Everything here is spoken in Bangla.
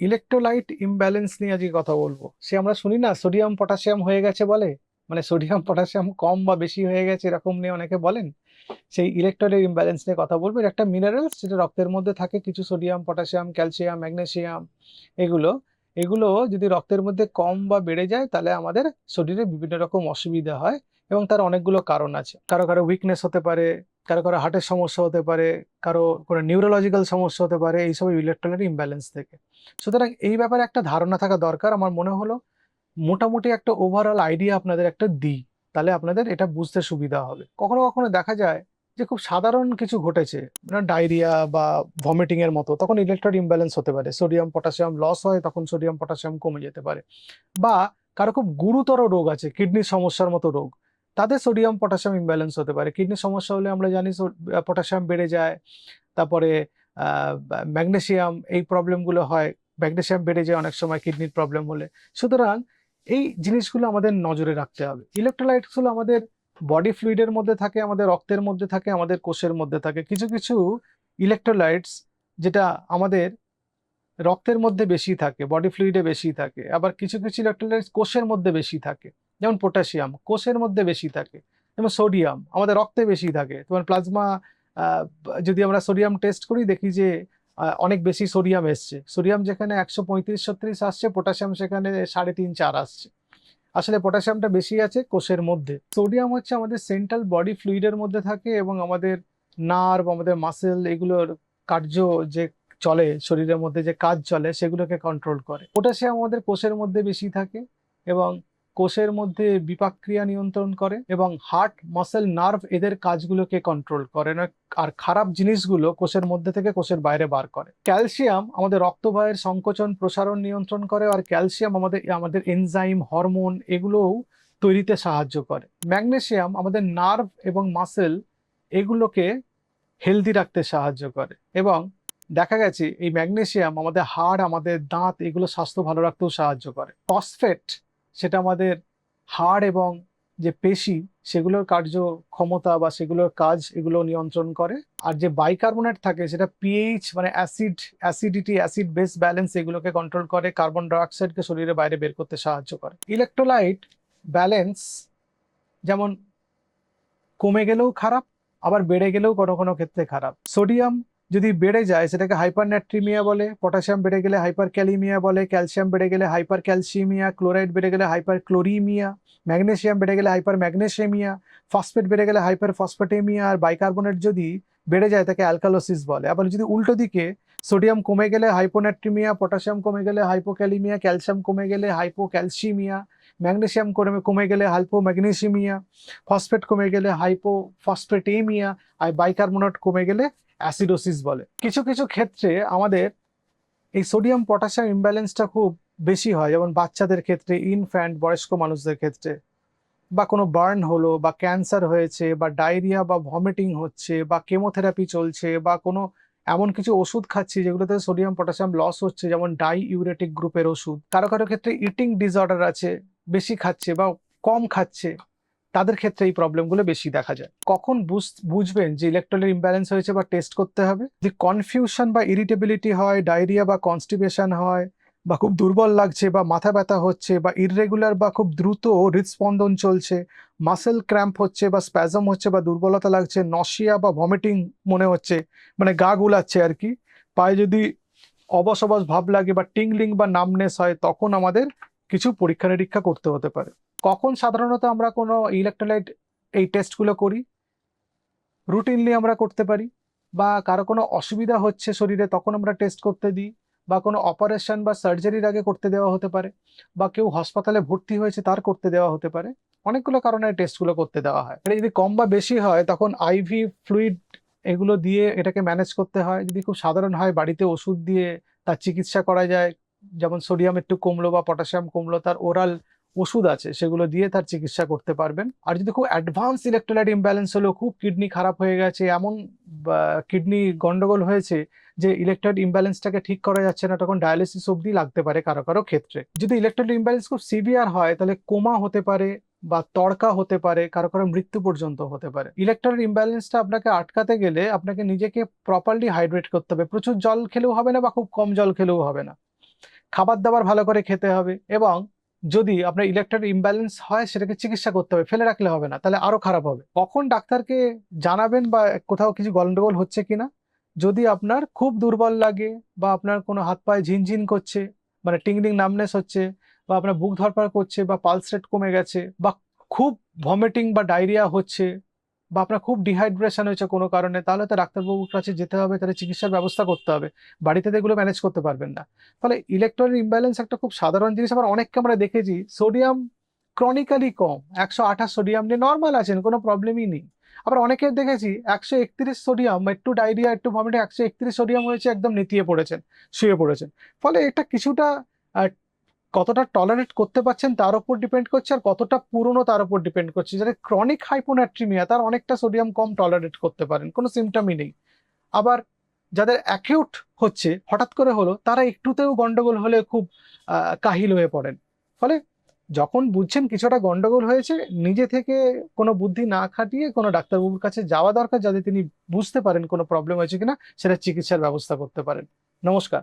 ইলেকট্রোলাইট ইমব্যালেন্স নিয়ে আজকে কথা বলব। সে আমরা শুনি না সোডিয়াম পটাশিয়াম হয়ে গেছে বলে? মানে সোডিয়াম পটাশিয়াম কম বা বেশি হয়ে গেছে এরকম নিয়ে অনেকে বলেন। সেই ইলেকট্রোলাইট ইমব্যালেন্স নিয়ে কথা বলব। এটা একটা মিনারেলস যেটা রক্তের মধ্যে থাকে, কিছু সোডিয়াম পটাশিয়াম ক্যালসিয়াম ম্যাগনেশিয়াম এগুলো এগুলো যদি রক্তের মধ্যে কম বা বেড়ে যায় তাহলে আমাদের শরীরে বিভিন্ন রকম অসুবিধা হয় এবং তার অনেকগুলো কারণ আছে। কারও কারও উইকনেস হতে পারে কারও কারও হার্টের সমস্যা হতে পারে, কারও কোনো নিউরোলজিক্যাল সমস্যা হতে পারে এইসব ইলেকট্রোলাইট ইমব্যালেন্স থেকে। সুতরাং এই ব্যাপারে একটা ধারণা থাকা দরকার। আমার মনে হলো মোটামুটি একটা ওভারঅল আইডিয়া আপনাদের একটা দিই। তাহলে আপনাদের এটা বুঝতে সুবিধা হবে। কখনো কখনো দেখা যায় যে খুব সাধারণ কিছু ঘটেছে ডায়রিয়া বা ভমিটিং এর মতো, তখন ইলেকট্রোড ইমব্যালেন্স হতে পারে। সোডিয়াম পটাশিয়াম লস হয়, তখন সোডিয়াম পটাশিয়াম কমে যেতে পারে। বা কারও খুব গুরুতর রোগ আছে কিডনির সমস্যার মতো রোগ। তাদের সোডিয়াম পটাশিয়াম ইমব্যালেন্স হতে পারে। কিডনির সমস্যা হলে আমরা জানি পটাশিয়াম বেড়ে যায়, তারপরে ম্যাগনেশিয়াম এই প্রবলেমগুলো হয় ম্যাগনেশিয়াম বেড়ে যায় অনেক সময় কিডনির প্রবলেম হলে। সুতরাং এই জিনিসগুলো আমাদের নজরে রাখতে হবে। ইলেকট্রোলাইটস হলো আমাদের বডি ফ্লুইডের মধ্যে থাকে, আমাদের রক্তের মধ্যে থাকে, আমাদের কোষের মধ্যে থাকে। কিছু কিছু ইলেকট্রোলাইটস যেটা আমাদের রক্তের মধ্যে বেশি থাকে বডি ফ্লুইডে বেশি থাকে। আবার কিছু কিছু ইলেকট্রোলাইটস কোষের মধ্যে বেশি থাকে। যেমন পটাশিয়াম কোষের মধ্যে বেশি থাকে, যেমন সোডিয়াম আমাদের রক্তে বেশি থাকে, তোমার প্লাজমা যদি আমরা সোডিয়াম টেস্ট করি, দেখি যে অনেক বেশি সোডিয়াম এসছে। সোডিয়াম যেখানে একশো পঁয়ত্রিশ, ছত্রিশ আসছে পটাশিয়াম সেখানে সাড়ে তিন, চার আসছে। আসলে পটাশিয়ামটা বেশি আছে কোষের মধ্যে। সোডিয়াম হচ্ছে আমাদের সেন্ট্রাল বডি ফ্লুইডের মধ্যে থাকে এবং আমাদের নার্ভ আমাদের মাসেল এগুলোর কার্য যে চলে, শরীরের মধ্যে যে কাজ চলে, সেগুলোকে কন্ট্রোল করে। পটাশিয়াম আমাদের কোষের মধ্যে বেশি থাকে এবং কোষের মধ্যে বিপাক ক্রিয়া নিয়ন্ত্রণ করে এবং হার্ট, মাসেল, নার্ভ এদের কাজগুলোকে কন্ট্রোল করে না, আর খারাপ জিনিসগুলো কোষের মধ্যে থেকে কোষের বাইরে বার করে। ক্যালসিয়াম আমাদের রক্তবাহের সংকোচন প্রসারণ নিয়ন্ত্রণ করে, আর ক্যালসিয়াম আমাদের আমাদের এনজাইম, হরমোন এগুলোও তৈরিতে সাহায্য করে। ম্যাগনেসিয়াম আমাদের নার্ভ এবং মাসেল এগুলোকে হেলদি রাখতে সাহায্য করে এবং দেখা গেছে এই ম্যাগনেসিয়াম আমাদের হাড়, আমাদের দাঁত এগুলো স্বাস্থ্য ভালো রাখতেও সাহায্য করে। ফসফেট সেটা আমাদের হাড় এবং যে পেশি, সেগুলোর কার্য ক্ষমতা বা সেগুলোর কাজ এগুলো নিয়ন্ত্রণ করে। আর যে বাইকার্বনেট থাকে, সেটা পিএইচ মানে acid acidity acid base balance এগুলোকে কন্ট্রোল করে কার্বন ডাইঅক্সাইডকে শরীরে বাইরে বের করতে সাহায্য করে। ইলেকট্রোলাইট ব্যালেন্স যেমন কমে গেলেও খারাপ, আবার বেড়ে গেলেও কোনো কোনো ক্ষেত্রে খারাপ। সোডিয়াম যদি বেড়ে যায়, সেটাকে হাইপারন্যাট্রিমিয়া বলে পটাশিয়াম বেড়ে গেলে হাইপার ক্যালিমিয়া বলে ক্যালসিয়াম বেড়ে গেলে হাইপার ক্যালসিমিয়া ক্লোরাইড বেড়ে গেলে হাইপার ক্লোরিমিয়া ম্যাগনেসিয়াম বেড়ে গেলে হাইপার ম্যাগনেসিয়ামিয়া ফসফেট বেড়ে গেলে হাইপার ফসফেটেমিয়া আর বাইকার্বনেট যদি বেড়ে যায়, তাকে অ্যালকালোসিস বলে। আবার যদি উল্টো দিকে সোডিয়াম কমে গেলে হাইপোন্যাট্রিমিয়া পটাশিয়াম কমে গেলে হাইপোক্যালিমিয়া ক্যালসিয়াম কমে গেলে হাইপো হাইপোক্যালসিমিয়া ম্যাগনেসিয়াম কমে কমে গেলে হাইপো ম্যাগনেসিমিয়া ফসফেট কমে গেলে হাইপো ফসফেটেমিয়া আর বাইকার্বনেট কমে গেলে অ্যাসিডোসিস বলে। কিছু কিছু ক্ষেত্রে আমাদের এই সোডিয়াম পটাশিয়াম ইমব্যালেন্সটা খুব বেশি হয়, যেমন বাচ্চাদের ক্ষেত্রে ইনফ্যান্ট বয়স্ক মানুষদের ক্ষেত্রে। বা কোনো বার্ন হলো, বা ক্যান্সার হয়েছে, বা ডায়রিয়া, বা ভমিটিং হচ্ছে, বা কেমোথেরাপি চলছে, বা কোনো এমন কিছু ওষুধ খাচ্ছি যেগুলোতে সোডিয়াম পটাশিয়াম লস হচ্ছে, যেমন ডাই ইউরেটিক গ্রুপের ওষুধ। কারও কারও ক্ষেত্রে ইটিং ডিসঅর্ডার আছে, বেশি খাচ্ছে, বা কম খাচ্ছে। তাদের ক্ষেত্রে এই প্রবলেমগুলো বেশি দেখা যায়। কখন বুঝ- বুঝবেন যে ইলেকট্রলের ইমব্যালেন্স হয়েছে বা টেস্ট করতে হবে? যদি কনফিউশন বা ইরিটেবিলিটি হয় ডায়রিয়া বা কনস্টিপেশন হয়, বা খুব দুর্বল লাগছে বা মাথা ব্যথা হচ্ছে বা ইররেগুলার বা খুব দ্রুত হৃদস্পন্দন চলছে মাসেল ক্র্যাম্প হচ্ছে বা স্প্যাজম হচ্ছে বা দুর্বলতা লাগছে নশিয়া বা ভমিটিং মনে হচ্ছে মানে গা গুলাচ্ছে আর কি, পায়ে যদি অবস অবস ভাব লাগে বা টিংলিং বা নামনেস হয়, তখন আমাদের কিছু পরীক্ষা নিরীক্ষা করতে হতে পারে। কখন সাধারণত আমরা কোনো ইলেকট্রোলাইট এই টেস্টগুলো করি? রুটিনলি আমরা করতে পারি। বা কারও কোনো অসুবিধা হচ্ছে শরীরে, তখন আমরা টেস্ট করতে দিই। বা কোনো অপারেশন বা সার্জারির আগে করতে দেওয়া হতে পারে। বা কেউ হাসপাতালে ভর্তি হয়েছে, তার করতে দেওয়া হতে পারে। অনেকগুলো কারণে টেস্টগুলো করতে দেওয়া হয়। এটা যদি কম বা বেশি হয়, তখন আইভি ফ্লুইড এগুলো দিয়ে এটাকে ম্যানেজ করতে হয়। যদি খুব সাধারণ হয়, বাড়িতে ওষুধ দিয়ে তার চিকিৎসা করা যায়, যেমন সোডিয়াম একটু কমলো বা পটাশিয়াম কমলো, তার ওরাল ওষুধ আছে, সেগুলো দিয়ে তার চিকিৎসা করতে পারবেন। আর যদি খুব অ্যাডভান্স ইলেকট্রোলাইট ইমব্যালেন্স হলো খুব কিডনি খারাপ হয়ে গেছে, এমন কিডনি গন্ডগোল হয়েছে যে ইলেকট্রোলাইট ইমব্যালেন্সটাকে ঠিক করা যাচ্ছে না, তখন ডায়ালিসিস অবধি লাগতে পারে কারও কারও ক্ষেত্রে। যদি ইলেকট্রোলাইট ইমব্যালেন্স খুব সিভিয়ার হয়, তাহলে কোমা হতে পারে বা তড়কা হতে পারে, কারও কারও মৃত্যু পর্যন্ত হতে পারে। ইলেকট্রোলাইট ইমব্যালেন্সটা আপনাকে আটকাতে গেলে আপনাকে নিজেকে প্রপারলি হাইড্রেট করতে হবে। প্রচুর জল খেলেও হবে না বা খুব কম জল খেলেও হবে না। খাবার দাবার ভালো করে খেতে হবে এবং যদি আপনার ইলেকট্রিক ইমব্যালেন্স হয়, সেটাকে চিকিৎসা করতে হবে, ফেলে রাখলে হবে না, তাহলে আরও খারাপ হবে। কখন ডাক্তারকে জানাবেন বা কোথাও কিছু গন্ডগোল হচ্ছে কিনা? যদি আপনার খুব দুর্বল লাগে বা আপনার কোনো হাত পায়ে ঝিনঝিন করছে মানে টিংলিং নামনেস হচ্ছে, বা আপনার বুক ধরপার করছে, বা পালস রেট কমে গেছে, বা খুব ভমিটিং বা ডায়রিয়া হচ্ছে বা আপনার খুব ডিহাইড্রেশন হয়েছে কোনো কারণে, তাহলে তো ডাক্তারবাবুর কাছে যেতে হবে তাহলে চিকিৎসার ব্যবস্থা করতে হবে। বাড়িতে তো এগুলো ম্যানেজ করতে পারবেন না। ফলে ইলেকট্রন ইমব্যালেন্স একটা খুব সাধারণ জিনিস আবার অনেককে আমরা দেখেছি সোডিয়াম ক্রনিক্যালি কম, একশো আঠাশ সোডিয়াম নিয়ে নর্মাল আছেন, কোনো প্রবলেমই নেই। আবার অনেকে দেখেছি, একশো একত্রিশ সোডিয়াম একটু ডায়রিয়া একটু ভমিটে একশো একত্রিশ সোডিয়াম হয়েছে, একদম নেতিয়ে পড়েছেন, শুয়ে পড়েছেন। ফলে এটা কিছুটা কতটা টলারেট করতে পারছেন তার উপর ডিপেন্ড করছে আর কতটা পুরনো তার উপর ডিপেন্ড করছে। যারা ক্রনিক হাইপোনাট্রিমিয়া তার অনেকটা সোডিয়াম কম টলারেট করতে পারেন, কোনো সিমটমই নেই। আবার যাদের অ্যাকিউট হচ্ছে, হঠাৎ করে হলো, তারা একটুতেও গন্ডগোল হলে খুব কাহিল হয়ে পড়েন। ফলে যখন বুঝছেন কিছুটা গন্ডগোল হয়েছে, নিজে থেকে কোনো বুদ্ধি না খাটিয়ে কোনো ডাক্তারবাবুর কাছে যাওয়া দরকার যাতে তিনি বুঝতে পারেন কোনো প্রবলেম হয়েছে কিনা, সেটা চিকিৎসার ব্যবস্থা করতে পারেন। নমস্কার।